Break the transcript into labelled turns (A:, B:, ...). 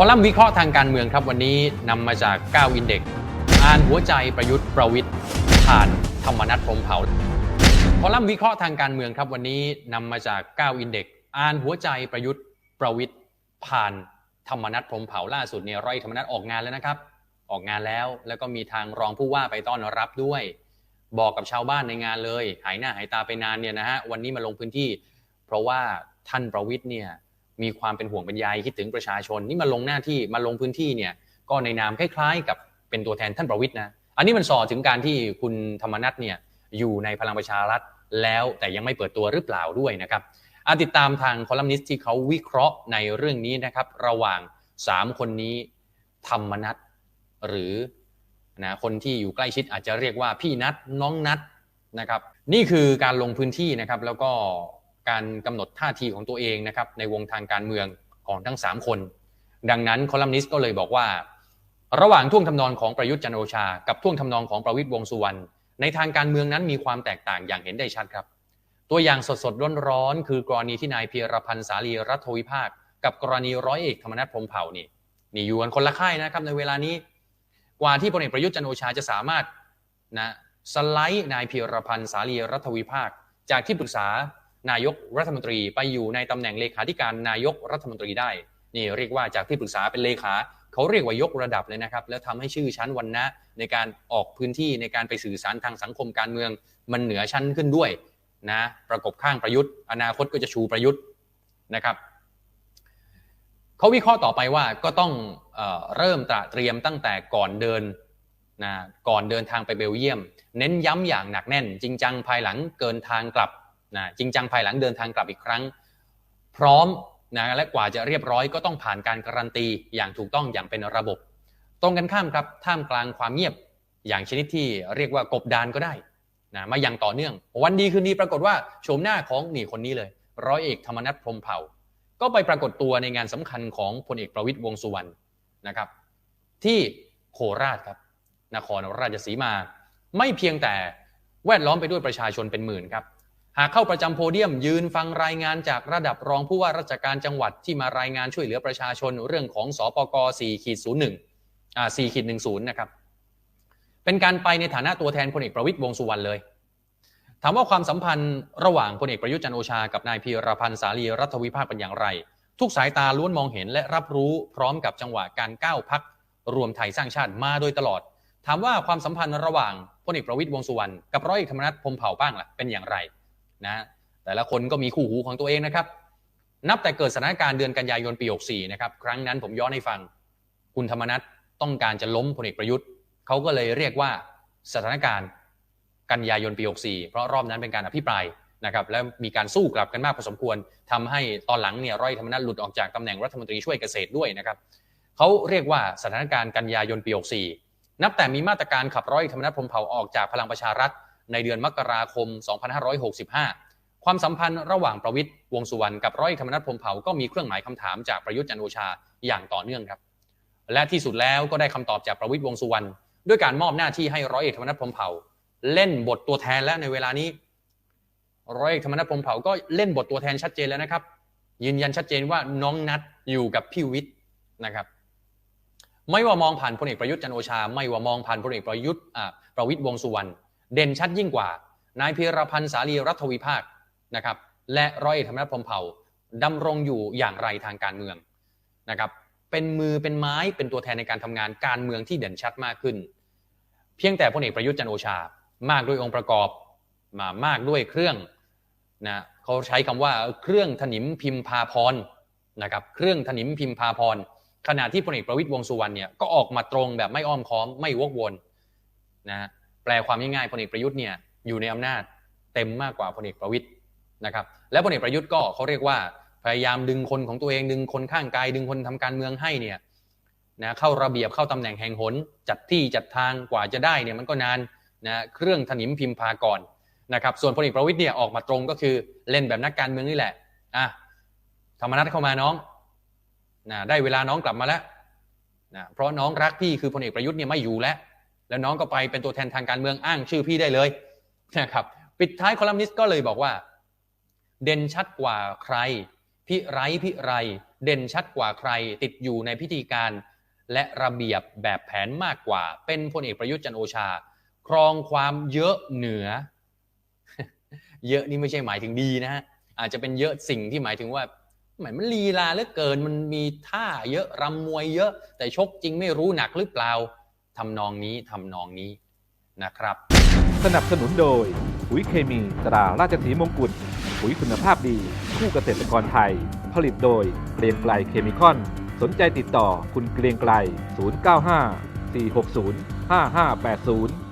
A: คอลัมน์วิเคราะห์ทางการเมืองครับวันนี้นำมาจาก 9 อินเด็กซ์อ่านหัวใจประยุทธ์ประวิทย์ผ่านธรรมนัฐพรมเผาคอลัมน์วิเคราะห์ทางการเมืองครับวันนี้นำมาจาก 9 อินเด็กซ์อ่านหัวใจประยุทธ์ประวิทย์ผ่านธรรมนัฐพรมเผาล่าสุดเนี่ยร้อยธรรมนัฐออกงานแล้วนะครับ ออกงานแล้วแล้วก็มีทางรองผู้ว่าไปต้อนรับด้วย บอกกับชาวบ้านในงานเลย หายหน้าหายตาไปนานเนี่ยนะฮะวันนี้มาลงพื้นที่ เพราะว่าท่านประวิทย์เนี่ย มีความเป็นห่วงเป็นใยคิดถึงประชาชน นี่มาลงหน้าที่มาลงพื้นที่เนี่ยก็ในนามคล้ายๆ กับเป็นตัวแทนท่านประวิทย์นะอันนี้มันสอถึงการที่คุณธรรมนัฐเนี่ยอยู่ในพลังประชารัฐแล้วแต่ยังไม่เปิดตัวหรือเปล่าด้วยนะครับอาติดตามทางคอลัมนิสต์ที่เขาวิเคราะห์ในเรื่องนี้นะครับ ระหว่าง 3 คนนี้ธรรมนัฐหรือนะคนที่อยู่ใกล้ชิดอาจจะเรียกว่าพี่นัทน้องนัทนะครับ นี่คือการลงพื้นที่นะครับ แล้วก็ การกำหนดท่าทีของตัวเองนะครับในวงทางการเมืองของทั้ง 3 คน ดังนั้นคอลัมนิสต์ก็เลยบอกว่า ระหว่างท่วงทำนองของประยุทธ์จันโอชา กับท่วงทำนองของประวิตรวงสุวรรณในทางการเมืองนั้นมีความแตกต่างอย่างเห็นได้ชัดครับ ตัวอย่างสดๆร้อนๆคือกรณีที่นายเพียรพันธ์สาลีรัฐวิภาค กับกรณีร้อยเอกธรรมนัฐพรมเผ่านี่นี่อยู่กันคนละค่ายนะครับในเวลานี้ กว่าที่พลเอกประยุทธ์จันโอชาจะสามารถนะสไลด์นายเพียรพันธ์สาลีรัฐวิภาค จากที่ปรึกษา นายกรัฐมนตรีไปอยู่ในตำแหน่งเลขาธิการนายกรัฐมนตรีได้ นี่เรียกว่าจากที่ปรึกษาเป็นเลขาเขาเรียกว่ายกระดับเลยนะครับ แล้วทำให้ชื่อชั้นวันนะในการออกพื้นที่ในการไปสื่อสารทางสังคมการเมือง มันเหนือชั้นขึ้นด้วยนะประกบข้างประยุทธ์ อนาคตก็จะชูประยุทธ์นะครับเขาวิเคราะห์ต่อไปว่าก็ต้องเอเริ่มตระเตรียมตั้งแต่ก่อนเดินนะก่อนเดินทางไปเบลเยียม เน้นย้ำอย่างหนักแน่น จริงจังภายหลังเกินทางกลับ นะจริงจังภายหลังเดินทางกลับอีกครั้ง พร้อมนะและกว่าจะเรียบร้อยก็ต้องผ่านการการันตีอย่างถูกต้องอย่างเป็นระบบ ตรงกันข้ามครับท่ามกลางความเงียบอย่างชนิดที่เรียกว่ากบดานก็ได้นะมาอย่างต่อเนื่อง วันดีคืนดีปรากฏว่าโฉมหน้าของนี่คนนี้เลย ร้อยเอกธรรมนัฐพรมเผ่า ก็ไปปรากฏตัวในงานสำคัญของพลเอกประวิตยวงสุวรรณนะครับ ที่โคราชครับนครราชสีมา ไม่เพียงแต่แวดล้อมไปด้วยประชาชนเป็นหมื่นครับ หากเข้าประจำโพเดียมยืนฟังรายงานจากระดับรองผู้ว่าราชการจังหวัดที่มารายงานช่วยเหลือประชาชนเรื่องของสปก4ขีด01อ่า4ขีด10นะครับ เป็นการไปในฐานะตัวแทนพลเอกประวิตยวงสุวรรณเลย ถามว่าความสัมพันธ์ระหว่างพลเอกประยุทธ์จันโอชากับนายพีรพันธ์สาลีรัฐวิภาคเป็นอย่างไร ทุกสายตาล้วนมองเห็นและรับรู้พร้อมกับจังหวะการก้าวพักรวมไทยสร้างชาติมาโดยตลอด ถามว่าความสัมพันธ์ระหว่างพลเอกประวิตยวงสุวรรณกับร้อยเอกธรรมนัฐพรมเผ่าบ้างล่ะเป็นอย่างไร นะแต่ละคนก็มีคู่หูของตัวเองนะครับ นับแต่เกิดสถานการณ์เดือนกันยายนปี 64 นะครับ ครั้งนั้นผมย้อนให้ฟัง คุณธรรมนัฐต้องการจะล้มพลเอกประยุทธ์เขาก็เลยเรียกว่าสถานการณ์กันยายนปี 64 เพราะรอบนั้นเป็นการอภิปรายนะครับและมีการสู้กลับกันมากพอสมควรทำให้ตอนหลังเนี่ยร้อยธรรมนัฐหลุดออกจากตำแหน่งรัฐมนตรีช่วยเกษตรด้วยนะครับเขาเรียกว่าสถานการณ์กันยายนปี 64 นับแต่มีมาตรการขับร้อยธรรมนัฐพรมเผ่าออกจากพลังประชารัฐ ในเดือนมกราคม 2565 ความสัมพันธ์ระหว่างประวิตยวงสุวรรณกับร้อยธรรมนัฐพรมเผ่าก็มีเครื่องหมายคำถามจากประยุทธ์จันโอชาอย่างต่อเนื่องครับ และที่สุดแล้วก็ได้คำตอบจากประวิตยวงสุวรรณด้วยการมอบหน้าที่ให้ร้อยเอกธรรมนัฐพรมเผ่า เล่นบทตัวแทนแล้วในเวลานี้ร้อยเอกธรรมนัฐพรมเผ่าก็เล่นบทตัวแทนชัดเจนแล้วนะครับ ยืนยันชัดเจนว่าน้องนัดอยู่กับพี่วิทย์นะครับไม่ว่ามองผ่านพลเอกประยุทธ์จันโอชา ไม่ว่ามองผ่านพลเอกประยุทธ์ประวิตยวงสุวรรณ เด่นชัดยิ่งกว่า นายพีรพันธ์สาลีรัฐวิภาคนะครับ และร้อยเอกธรรมนัฐพรมเผ่าดำรงอยู่อย่างไรทางการเมืองนะครับ เป็นมือเป็นไม้เป็นตัวแทนในการทำงานการเมืองที่เด่นชัดมากขึ้น เพียงแต่พลเอกประยุทธ์จันโอชา มากด้วยองค์ประกอบมามากด้วยเครื่องนะเขาใช้คำว่าเครื่องถนิมพิมพาพรนะครับ เครื่องถนิมพิมพาพรขณะที่พลเอกประวิตยวงสุวรรณเนี่ยก็ออกมาตรงแบบไม่อ้อมค้อมไม่วกวนนะ ลความง่ายๆพลเอกประยุทธ์เนี่ยอยู่ในอำนาจเต็มมากกว่าพลเอกประวิตย์นะครับและพลเอกประยุทธ์ก็เขาเรียกว่าพยายามดึงคนของตัวเองดึงคนข้างกายดึงคนทำการเมืองให้เนี่ยนะเข้าระเบียบเข้าตำแหน่งแห่งหน จัดที่จัดทางกว่าจะได้เนี่ยมันก็นานนะเครื่องถนิมพิมพาก่อนนะครับส่วนพลเอกประวิตย์เนี่ยออกมาตรงก็คือเล่นแบบนักการเมืองนี่แหละอะธรรมนัฐเข้ามาน้องนะได้เวลาน้องกลับมาแล้วนะเพราะน้องรักพี่คือพลเอกประยุทธ์เนี่ยไม่อยู่แล้ว แล้วน้องก็ไปเป็นตัวแทนทางการเมืองอ้างชื่อพี่ได้เลยนะครับปิดท้ายคอลัมนิสต์ก็เลยบอกว่า เด่นชัดกว่าใคร พิไรพิไร เด่นชัดกว่าใคร ติดอยู่ในพิธีการ และระเบียบแบบแผนมากกว่า เป็นพลเอกประยุทธ์จันโอชา ครองความเยอะเหนือ เยอะนี่ไม่ใช่หมายถึงดีนะฮะอาจจะเป็นเยอะสิ่งที่หมายถึงว่าหมายมันลีลาเหลือเกินมันมีท่าเยอะรำมวยเยอะ แต่ชกจริงไม่รู้หนักหรือเปล่า ทำนองนี้ทำนองนี้นะครับ
B: สนับสนุนโดย ปุ๋ยเคมีตราราชสีมงกุฎปุ๋ยคุณภาพดี คู่เกษตรกรไทย ผลิตโดยเกรียงไกลเคมีคอน สนใจติดต่อคุณเกรียงไกล 095 460 5580